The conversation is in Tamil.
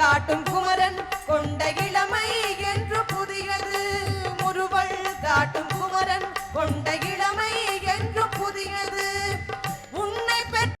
காட்டும் குமரன் கொண்ட இளமை என்று புதியது முருவள் காட்டும் குமரன்